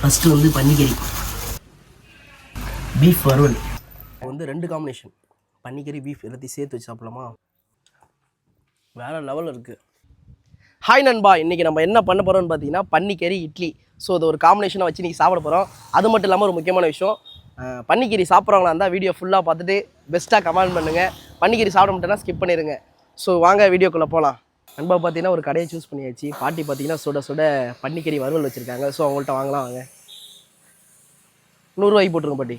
First வந்து பன்னிக்கறி beef வறுவல். வந்து ரெண்டு காம்பினேஷன் பன்னிக்கறி பீஃப் எல்லாத்தையும் சேர்த்து வச்சு சாப்பிடலாமா? வேறு லெவலில் இருக்குது ஹாய் நண்பா இன்றைக்கி நம்ம என்ன பண்ண போகிறோம்னு பார்த்தீங்கன்னா பன்னிக்கறி இட்லி. ஸோ அதை ஒரு காம்பினேஷனாக வச்சு இன்றைக்கி சாப்பிட போகிறோம் அது மட்டும் இல்லாமல் ஒரு முக்கியமான விஷயம். பன்னிக்கறி சாப்பிட்றவங்களா இருந்தால் வீடியோ ஃபுல்லாக பார்த்துட்டு பெஸ்ட்டாக கமெண்ட் பண்ணுங்கள் பன்னிக்கறி சாப்பிட மட்டும்னா ஸ்கிப் பண்ணிடுங்க ஸோ வாங்க வீடியோக்குள்ளே போகலாம் நண்பா பார்த்தீங்கன்னா ஒரு கடையை சூஸ் பண்ணியாச்சு. பாட்டி பார்த்தீங்கன்னா சுட சுட பன்னிக்கறி வறுவல் வச்சுருக்காங்க. ஸோ அவங்கள்ட்ட வாங்கலாம் வாங்க. நூறுரூவாய்க்கு போட்டுருங்க பாட்டி.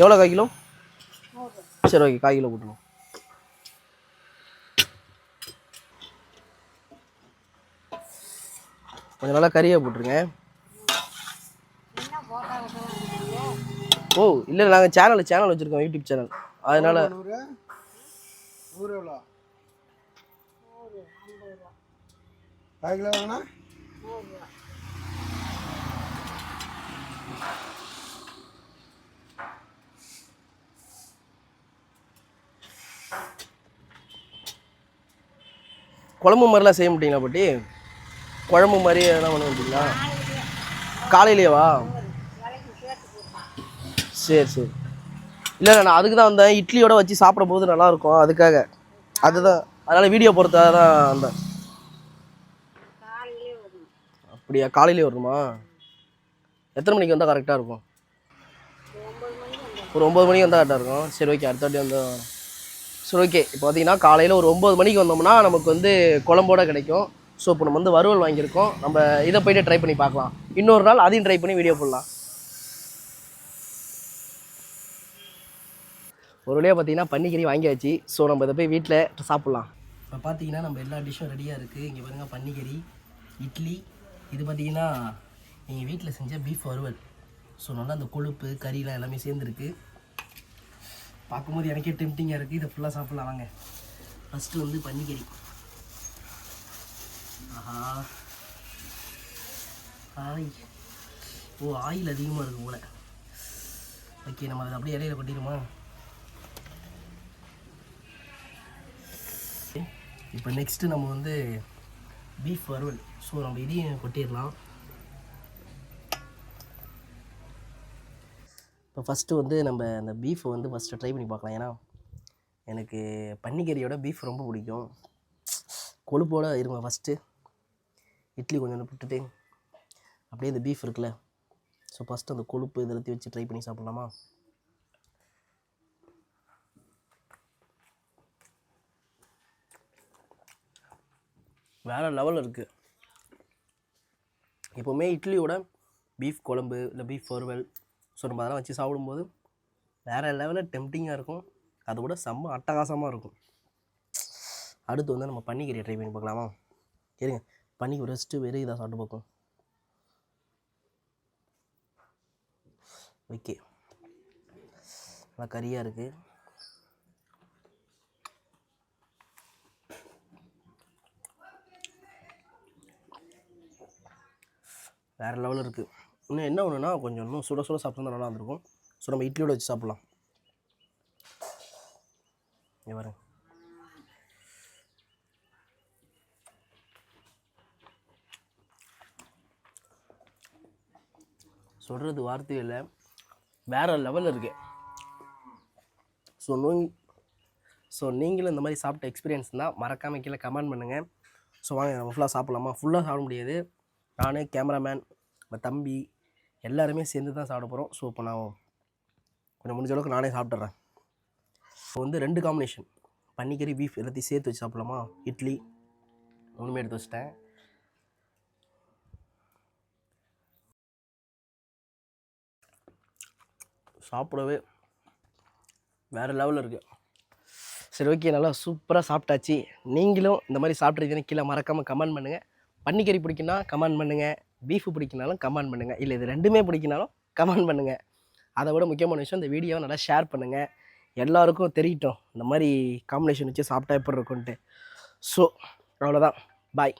எவ்வளோ காய் கிலோ? சரி ஓகே கால் கிலோ போட்டுருங்க. கொஞ்சம் நல்லா கறியை போட்டுருங்க. ஓ இல்லை நாங்கள் சேனல் சேனல் வச்சுருக்கோம் யூடியூப் சேனல் அதனால் கால் கிலோ வேணா குழம்பு மாதிரிலாம் செய்ய மாட்டீங்களா பாட்டி? குழம்பு மாதிரி எதனா பண்ண முடியுங்களா காலையிலேவா? சரி சரி. இல்லை நான் அதுக்கு தான் வந்தேன். இட்லியோட வச்சு சாப்பிடும்போது நல்லா நல்லாயிருக்கும். அதுக்காக. அதுதான். அதனால் வீடியோ பொறுத்தாக தான் வந்தேன். அப்படியா? காலையிலே வருமா எத்தனை மணிக்கு வந்தால் கரெக்டாக இருக்கும்? ஒரு ஒம்பது மணிக்கு வந்தால் கரெக்டாக இருக்கும். சரி ஓகே அடுத்த வாட்டி வந்து சரி ஓகே இப்போ பார்த்தீங்கன்னா காலையில் ஒரு ஒம்பது மணிக்கு வந்தோம்னா நமக்கு வந்து குழம்போட கிடைக்கும். ஸோ இப்போ நம்ம வந்து வறுவல் வாங்கியிருக்கோம். நம்ம இதை போயிட்டு ட்ரை பண்ணி பார்க்கலாம். இன்னொரு நாள் அதையும் ட்ரை பண்ணி வீடியோ போடலாம். ஒரு வழியாக பார்த்தீங்கன்னா பன்னிக்கறி வாங்கியாச்சு. ஸோ நம்ம இதை போய் வீட்டில் சாப்பிட்லாம். இப்போ பார்த்தீங்கன்னா நம்ம எல்லா டிஷ்ஷும் ரெடியாக இருக்குது இங்கே பாருங்கள் பன்னிக்கறி இட்லி இது பார்த்தீங்கன்னா எங்கள் வீட்டில் செஞ்ச பீஃப் வறுவல். ஸோ நல்லா அந்த கொழுப்பு கறிலாம் எல்லாமே சேர்ந்துருக்கு. பார்க்கும்போது எனக்கே டெம்டிங்காக இருக்குது இதை ஃபுல்லாக சாப்பிட்லாம் வாங்க. ஃபஸ்ட்டு வந்து பன்னிக்கறி. ஆஹா. ஆய். ஓ ஆயில் அதிகமாக இருக்கு போல. ஓகே நம்ம அதை அப்படியே இலையில கொட்டிடுமா? இப்போ நெக்ஸ்ட்டு நம்ம வந்து பீஃப் வறுவல் ஸோ நம்ம இதையும் கொட்டிடலாம். இப்போ ஃபஸ்ட்டு வந்து நம்ம அந்த பீஃபை வந்து ஃபஸ்ட்டு ட்ரை பண்ணி பார்க்கலாம். ஏன்னா எனக்கு பன்னிக்கறியோட பீஃப் ரொம்ப பிடிக்கும். கொழுப்போடு இருங்க ஃபஸ்ட்டு இட்லி கொஞ்சம் விட்டுட்டு அப்படியே இந்த பீஃப் இருக்குல்ல. ஸோ ஃபஸ்ட்டு அந்த கொழுப்பு இதெல்லாத்தையும் வச்சு ட்ரை பண்ணி சாப்பிட்லாமா? வேறு லெவலில் இருக்குது எப்போவுமே இட்லியோட பீஃப் குழம்பு இல்லை பீஃப் வறுவல் ஸோ நம்ம அதெல்லாம் வச்சு சாப்பிடும்போது வேறு லெவலில் டெம்டிங்காக இருக்கும். அதை விட செம்ம அட்டகாசமாக இருக்கும். அடுத்து வந்து நம்ம பன்னிக்கறி ட்ரை பண்ணி பார்க்கலாமா? சரிங்க பன்னிக்கு ரெஸ்ட்டு வெறும் இதாக சாப்பிட்டு பார்ப்போம். ஓகே. நல்லா கறியாக இருக்குது வேறு லெவலில் இருக்குது இன்னும் என்ன ஒன்றுனா கொஞ்சம் இன்னும் சுட சுட சாப்பிட்டா நல்லா இருந்திருக்கும். ஸோ நம்ம இட்லியோட வச்சு சாப்பிட்லாம். இங்க பாருங்க. சொல்கிறது வார்த்தை இல்லை வேறு லெவலில் இருக்கு. ஸோ நோய் ஸோ நீங்களும் இந்த மாதிரி சாப்பிட்ட எக்ஸ்பீரியன்ஸ் தான் மறக்காமல் கீழே கமெண்ட் பண்ணுங்கள் ஸோ வாங்க நம்ம ஃபுல்லாக சாப்பிட்லாமா? ஃபுல்லாக சாப்பிட முடியாது. நான் கேமராமேன் நம்ம தம்பி எல்லாருமே சேர்ந்து தான் சாப்பிட போகிறோம் ஸோ இப்போ நான் கொஞ்சம் முடிஞ்ச அளவுக்கு நானே சாப்பிட்றேன் இப்போ வந்து ரெண்டு காம்பினேஷன் பன்னிக்கறி பீஃப் எல்லாத்தையும் சேர்த்து வச்சு சாப்பிடலாமா? இட்லி மூணுமே எடுத்து வச்சிட்டேன். சாப்பிடவே வேறு லெவலில் இருக்குது சரி ஓகே நல்லா சூப்பராக சாப்பிட்டாச்சு. நீங்களும் இந்த மாதிரி சாப்பிட்ருக்கீங்கன்னு கீழே மறக்காமல் கமெண்ட் பண்ணுங்கள் பன்னிக்கறி பிடிக்குன்னா கமெண்ட் பண்ணுங்கள் பீஃபு பிடிக்கினாலும் கமெண்ட் பண்ணுங்கள் இல்லை இது ரெண்டுமே பிடிக்கினாலும் கமெண்ட் பண்ணுங்கள் அதை விட முக்கியமான விஷயம் இந்த வீடியோவை நல்லா ஷேர் பண்ணுங்கள் எல்லாருக்கும் தெரியட்டும். இந்த மாதிரி காம்பினேஷன் வச்சு சாப்பிட்டா எப்படி இருக்கும்ன்ட்டு. ஸோ அவ்வளோதான் பாய்